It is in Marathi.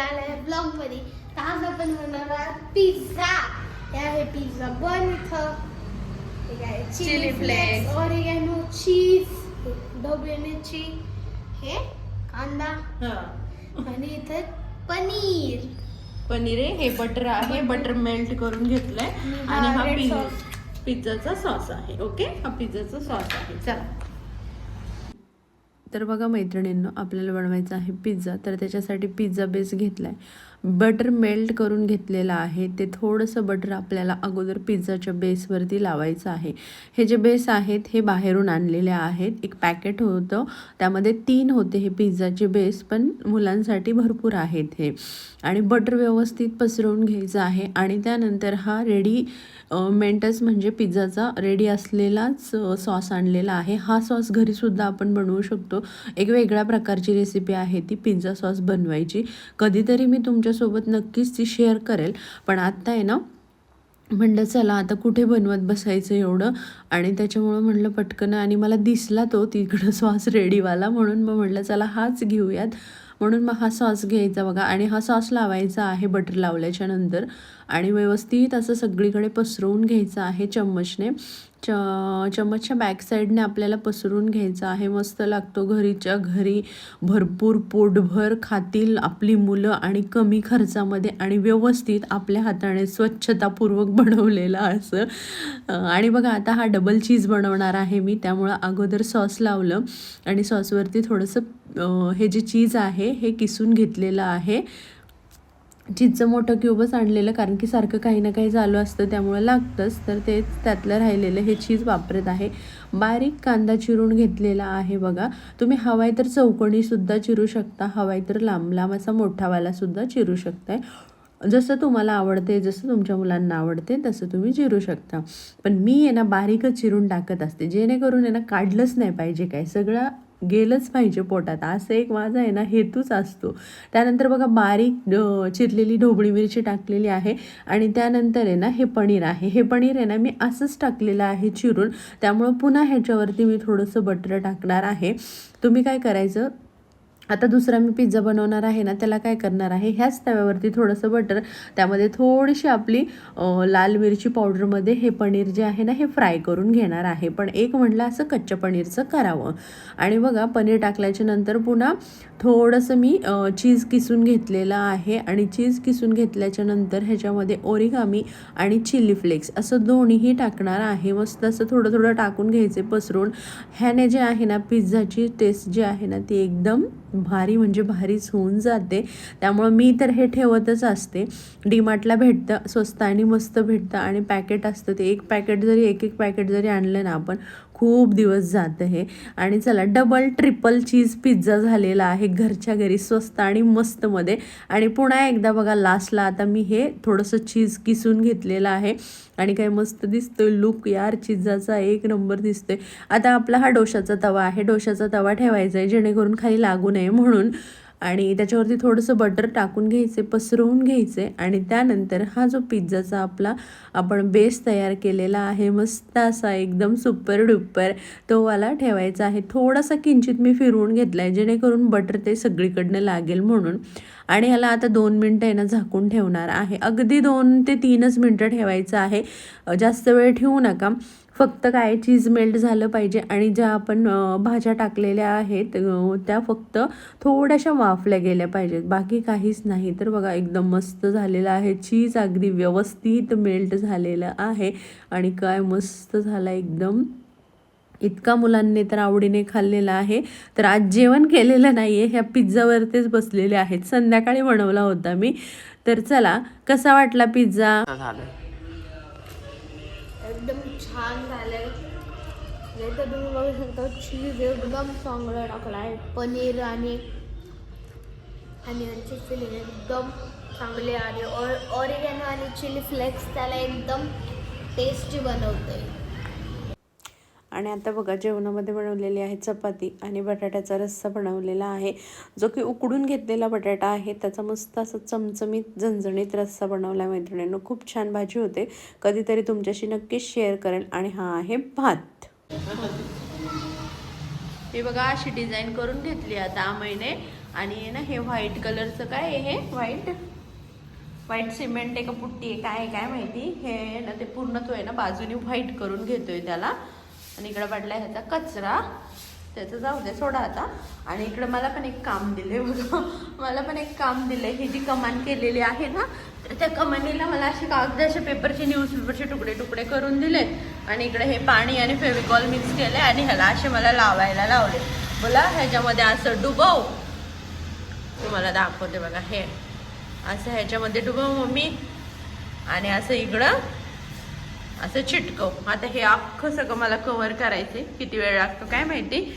आलाय ब्लॉगमध्ये तर आज आपण बनवणार आहोत पिझ्झा. हे आहे पिझ्झा बन इथं. हे आहे चिली. फ्लेक्स ऑरिगॅनो चीज ढोबळी मिरची हे कांदा. आणि इथे पनीर. पनीर आहे हे बटर आहे बटर मेल्ट करून घेतलंय. आणि हा. पिझ्झाचा सॉस आहे ओके हा पिझ्झाचा सॉस आहे. चला. तर बघा मैत्रिणींनो आपल्याला बनवायचा आहे पिझ्झा तर त्याच्यासाठी पिझ्झा बेस घेतला आहे बटर मेल्ट करून घेतलेलं आहे. ते थोडंसं बटर आपल्याला अगोदर पिझ्झाच्या बेसवरती लावायचं आहे. हे जे बेस आहेत हे बाहेरून आणलेले आहेत. एक पॅकेट होतं. त्यामध्ये तीन होते हे पिझ्झाचे बेस पण मुलांसाठी भरपूर आहेत हे. आणि बटर व्यवस्थित पसरवून घ्यायचं आहे. आणि त्यानंतर हा रेडी मेंटस म्हणजे पिझ्झाचा रेडी असलेलाच सॉस आणलेला आहे. हा सॉस घरीसुद्धा आपण बनवू शकतो. एक वेगळ्या प्रकारची रेसिपी आहे ती पिझ्झा सॉस बनवायची. कधीतरी मी तुमच्यासोबत नक्कीच ती शेअर करेल. पण आत्ता आहे ना म्हणलं चला आता कुठे बनवत बसायचं एवढं? आणि त्याच्यामुळं म्हणलं पटकन आणि मला दिसला तो तिकडं सॉस रेडीवाला म्हणून मग म्हणलं चला हाच घेऊयात. म्हणून मग हा सॉस घ्यायचा बघा. आणि हा सॉस लावायचा आहे बटर लावल्याच्या नंतर. आणि व्यवस्थित असं सगळीकडे पसरवून घ्यायचं आहे चम्मचने. च चम्मचच्या बॅक साईडने आपल्याला पसरून घ्यायचं आहे. मस्त लागतो घरीच्या घरी. भरपूर पोटभर खातील आपली मुलं आणि कमी खर्चामध्ये आणि व्यवस्थित आपल्या हाताने स्वच्छतापूर्वक बनवलेलं असं. आणि बघा आता हा डबल चीज बनवणार आहे मी. त्यामुळं अगोदर सॉस लावलं आणि सॉसवरती थोडंसं हे जे चीज आहे हे किसून घेतलेलं आहे. चीजचं मोठं क्यूबच आणलेलं कारण की सारखं काही ना काही चालू असतं त्यामुळे लागतंच. तर तेच त्यातलं राहिलेलं हे चीज वापरत आहे. बारीक कांदा चिरून घेतलेला आहे बघा. तुम्ही हवाय तर चौकोनीसुद्धा चिरू शकता हवाय तर लांब लांब असा मोठावालासुद्धा चिरू शकताय. जसं तुम्हाला आवडते जसं तुमच्या मुलांना आवडते तसं तुम्ही चिरू शकता. पण मी आहे ना बारीकच चिरून टाकत असते. जेणेकरून आहे ना काढलंच नाही पाहिजे काय. सगळं गेलंच पाहिजे पोटात. असं एक माझा आहे ना हेतूच असतो. त्यानंतर बघा बारीक चिरलेली ढोबळी मिरची टाकलेली आहे आणि त्यानंतर आहे ना हे पनीर आहे. हे पनीर आहे ना मी असंच टाकलेलं आहे चिरून. त्यामुळं पुन्हा ह्याच्यावरती मी थोडंसं बटर टाकणार आहे. तुम्ही काय करायचं? आता दुसरा मी पिझ्झा बनवणार आहे ना त्याला काय करणार आहे? ह्याच तव्यावरती थोडंसं बटर त्यामध्ये थोडीशी आपली लाल मिरची पावडरमध्ये हे पनीर जे आहे ना हे फ्राय करून घेणार आहे. पण एक म्हटलं असं कच्च्या पनीरचं करावं. आणि बघा पनीर टाकल्याच्या नंतर पुन्हा थोडंसं मी चीज किसून घेतलेलं आहे. आणि चीज किसून घेतल्याच्या नंतर ह्याच्यामध्ये ओरिगामी आणि चिली फ्लेक्स असं दोन्हीही टाकणार आहे. मस्त असं थोडं थोडं टाकून घ्यायचे पसरून. ह्याने जे आहे ना पिझ्झाची टेस्ट जी आहे ना ती एकदम भारी म्हणजे भारीच होऊन जाते. त्यामुळं मी तर हे ठेवतच असते. डीमार्टला भेटतं स्वस्त आणि मस्त भेटतं आणि पॅकेट असतं ते. एक पॅकेट जरी एक एक पॅकेट जरी आणलं ना आपण खूप दिवस जात आहे आणि चला डबल ट्रिपल चीज पिझ्झा झालेला आहे घरच्या घरी स्वस्त आणि मस्तमध्ये आणि पुन्हा एकदा बघा लास्टला आता मी हे थोडंसं चीज किसून घेतलेलं आहे. आणि काय मस्त दिसतोय लुक यार चिज्जाचा एक नंबर दिसतोय. आता आपला हा डोशाचा तवा आहे. डोशाचा तवा ठेवायचा आहे जेणेकरून खाली लागू नये म्हणून. आणि त्याच्यावरती थोडंसं बटर टाकून घ्यायचे पसरवून घ्यायचे आणि त्यानंतर हा जो पिझ्झाचा आपला आपण बेस तयार केलेला आहे मस्त असा एकदम सुपर डुपर तो वाला ठेवायचा आहे. थोडासा किंचित मी फिरवून घेतला आहे जेणेकरून बटर ते सगळीकडनं लागेल म्हणून. आणि ह्याला आता दोन मिनटं आहे ना झाकून ठेवणार आहे. अगदी दोन ते तीनच मिनटं ठेवायचं आहे. जास्त वेळ ठेवू नका. फक्त काय चीज मेल्ट झालं पाहिजे आणि ज्या आपण भाज्या टाकलेल्या आहेत त्या फक्त थोड्याशा वाफल्या गेल्या पाहिजेत. बाकी काहीच नाही. तर बघा एकदम मस्त झालेलं आहे. चीज अगदी व्यवस्थित मेल्ट झालेलं आहे. आणि काय मस्त झाला एकदम. इतका मुलांनी तर आवडीने खाल्लेला आहे. तर आज जेवण केलेलं नाही आहे ह्या पिझ्झावरतीच बसलेले आहेत. संध्याकाळी बनवला होता मी. तर चला कसा वाटला पिझ्झा? एकदम छान झालंय तर तुम्ही बघू शकता चीज एकदम चांगलं टाकलं आहे. पनीर आणि आणि यांची फिलिंग एकदम चांगली आणि ऑर ऑरिगॅनो आणि चिली फ्लेक्स त्याला एकदम टेस्टी बनवते. आणि आता बघा जेवणामध्ये बनवलेली आहे चपाती आणि बटाट्याचा रस्सा बनवलेला आहे. जो की उकडून घेतलेला बटाटा आहे त्याचा मस्त असा चमचमीत झणझणीत रस्सा बनवला मैत्रिणींनो. खूप छान भाजी होते. कधीतरी तुमच्याशी नक्कीच शेअर करेल. आणि हा आहे भात. हे बघा अशी डिझाईन करून घेतली आता महिने आणि आहे ना हे व्हाईट कलरचं काय हे? व्हाईट व्हाईट सिमेंट आहे का पुट्टी आहे? काय आहे काय माहिती? हे आहे ना ते पूर्ण तो आहे ना बाजूने व्हाईट करून घेतोय त्याला. आणि इकडं पडला ह्याचा कचरा. त्याचं जाऊ दे सोडा आता. आणि इकडं मला पण एक काम दिले बघा. मला पण एक काम दिलंय. ही जी कमान केलेली आहे ना तर त्या कमानीला मला असे कागदाचे पेपरचे न्यूजपेपरचे तुकडे तुकडे करून दिलेत. आणि इकडे हे पाणी आणि फेविकॉल मिक्स केले आणि ह्याला असे मला लावायला लावले. बोला ह्याच्यामध्ये असं डुबव. तुम्हाला दाखवते बघा हे. असं ह्याच्यामध्ये डुबव मम्मी. आणि असं इकडं असं चिटकव. आता हे अख्खं सगळं मला कव्हर करायचंय. किती वेळ लागतो काय माहिती?